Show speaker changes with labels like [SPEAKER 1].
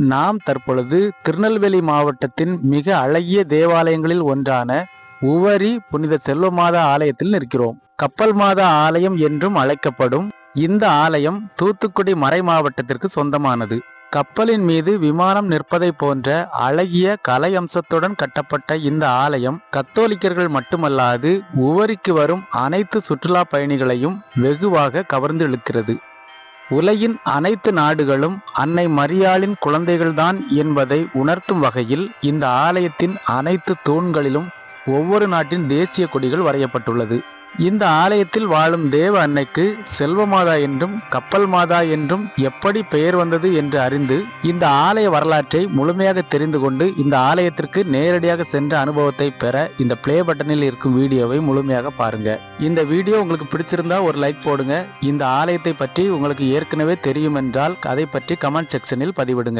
[SPEAKER 1] நாம் தற்பொழுது திருநெல்வேலி மாவட்டத்தின் மிக அழகிய தேவாலயங்களில் ஒன்றான உவரி புனித செல்வமாதா ஆலயத்தில் நிற்கிறோம். கப்பல் மாதா ஆலயம் என்றும் அழைக்கப்படும் இந்த ஆலயம் தூத்துக்குடி மறை மாவட்டத்திற்கு சொந்தமானது. கப்பலின் மீது விமானம் நிற்பதை போன்ற அழகிய கலை அம்சத்துடன் கட்டப்பட்ட இந்த ஆலயம் கத்தோலிக்கர்கள் மட்டுமல்லாது உவரிக்கு வரும் அனைத்து சுற்றுலா பயணிகளையும் வெகுவாக கவர்ந்து இழுக்கிறது. உலகின் அனைத்து நாடுகளும் அன்னை மரியாளின் குழந்தைகள்தான் என்பதை உணர்த்தும் வகையில் இந்த ஆலயத்தின் அனைத்து தூண்களிலும் ஒவ்வொரு நாட்டின் தேசிய கொடிகள் வரையப்பட்டுள்ளது. இந்த ஆலயத்தில் வாழும் தேவ அன்னைக்கு செல்வ மாதா என்றும் கப்பல் மாதா என்றும் எப்படி பெயர் வந்தது என்று அறிந்து இந்த ஆலய வரலாற்றை முழுமையாக தெரிந்து கொண்டு இந்த ஆலயத்திற்கு நேரடியாக சென்ற அனுபவத்தை பெற இந்த ப்ளே பட்டனில் இருக்கும் வீடியோவை முழுமையாக பாருங்க. இந்த வீடியோ உங்களுக்கு பிடிச்சிருந்தா ஒரு லைக் போடுங்க. இந்த ஆலயத்தை பற்றி உங்களுக்கு ஏற்கனவே தெரியும் என்றால் அதை பற்றி கமெண்ட் செக்ஷனில் பதிவிடுங்க.